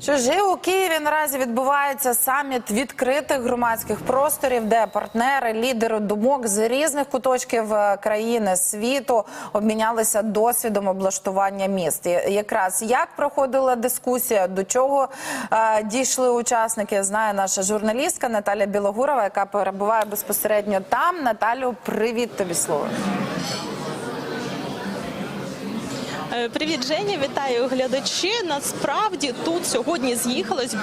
Ж у Києві наразі відбувається саміт відкритих громадських просторів, де партнери, лідери думок з різних куточків е, країни світу обмінялися досвідом облаштування міст. І якраз як проходила дискусія, до чого е, дійшли учасники, знає наша журналістка Наталя Білогурова, яка перебуває безпосередньо там. Наталю, привіт тобі слово. Е, Привіт, Женя, вітаю глядачі. Насправді тут сьогодні з'їхалось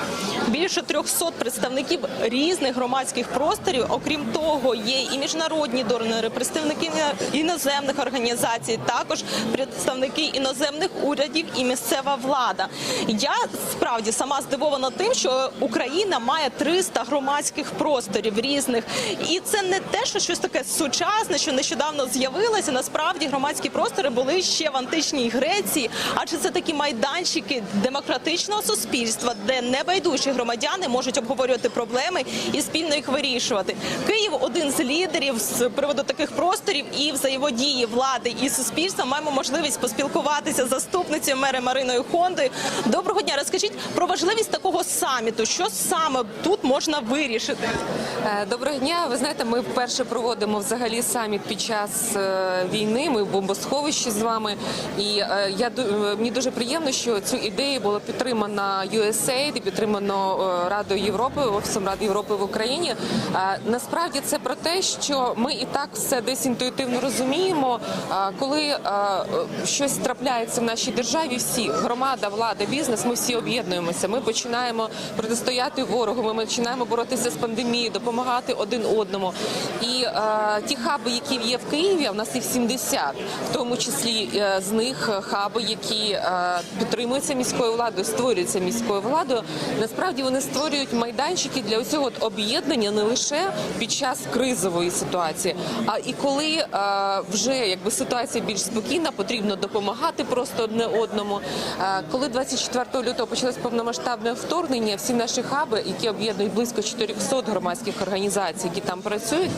більше 300 представників різних громадських просторів. Окрім того, є і міжнародні донори, представники іноземних організацій, також представники іноземних урядів і місцева влада. Я справді сама здивована тим, що Україна має 300 громадських просторів різних, і це не те, що щось таке сучасне, що нещодавно з'явилося. Насправді громадські простори були ще в античній Греції, адже це такі майданчики демократичного суспільства, де небайдужі громадяни можуть обговорювати проблеми і спільно їх вирішувати. Київ один з лідерів з приводу таких просторів і взаємодії влади і суспільства. Маємо можливість поспілкуватися з заступницею мера Мариною Хондою. Доброго дня, розкажіть про важливість такого саміту. Що саме тут можна вирішити? Е, Доброго дня. Ви знаєте, ми вперше проводимо взагалі саміт під час е, війни. Ми в бомбосховищі з вами. І е, я ду- е, мені дуже приємно, що цю ідею було підтримано USAID і підтримано е, Радою Європи, Офісом Ради Європи в Україні. Е, Насправді це про те, що ми і так все десь інтуїтивно розуміємо. Е, Коли е, е, щось трапляється в нашій державі, всі громада, влада, бізнес, ми всі об'єднуємося. Ми починаємо протистояти ворогу. Ми починаємо боротися з пандемією, допомагати один одному. І е, ті хаби, які є в Києві, а в нас їх 70, в тому числі е, з них хаби, які е, підтримуються міською владою, створюються міською владою. Насправді вони створюють майданчики для усього об'єднання не лише під час кризової ситуації, а і коли е, вже якби ситуація більш спокійна, потрібно допомагати просто одне одному. Е, Коли 24 лютого почалось повномасштабне вторгнення, всі наші хаби, які об'єднують близько 400 громадських організацій, які там працюють,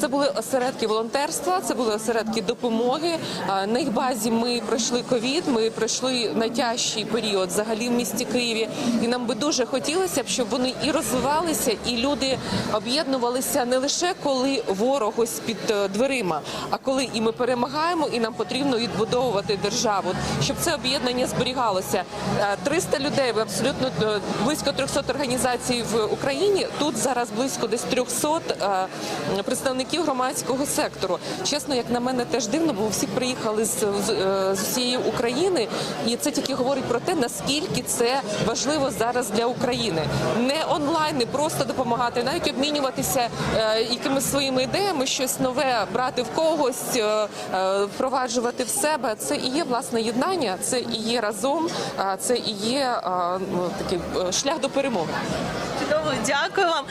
це були осередки волонтерства, це були осередки допомоги. На їх базі ми пройшли ковід, ми пройшли найтяжчий період взагалі в місті Києві, і нам би дуже хотілося б, щоб вони і розвивалися, і люди об'єднувалися не лише коли ворог ось під е, дверима, а коли і ми перемагаємо, і нам потрібно відбудовувати державу, щоб це об'єднання зберігалося. Е, 300 людей, абсолютно е, близько 300 організацій в Україні. Тут зараз близько десь 300 е, представників громадського сектору. Чесно, як на мене, теж дивно, бо всі приїхали з, з, усієї України, і це тільки говорить про те, наскільки це важливо зараз для України. Не онлайн, не просто допомагати, навіть обмінюватися е, якимись своїми ідеями, щось нове брати в когось, е, е, впроваджувати в себе. Це і є власне єднання, це і є разом, це і є ну, такий шлях до перемоги. Чудово, дякую вам.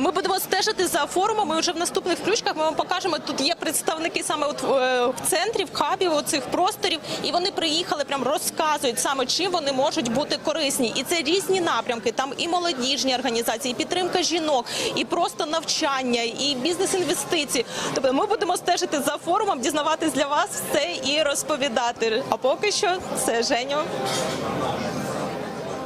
Ми будемо стежити за форумом. Ми вже в наступних включках ми вам покажемо. Тут є представники саме от в центрі, в хабі оцих просторів, і вони приїхали, прям розказують саме чим вони можуть бути корисні. І це різні напрямки. Там і молодіжні організації, і підтримка жінок, і просто навчання, і бізнес-інвестиції. Тобто ми будемо стежити за форумом, дізнаватись для вас все і розповідати. А поки що це Женю.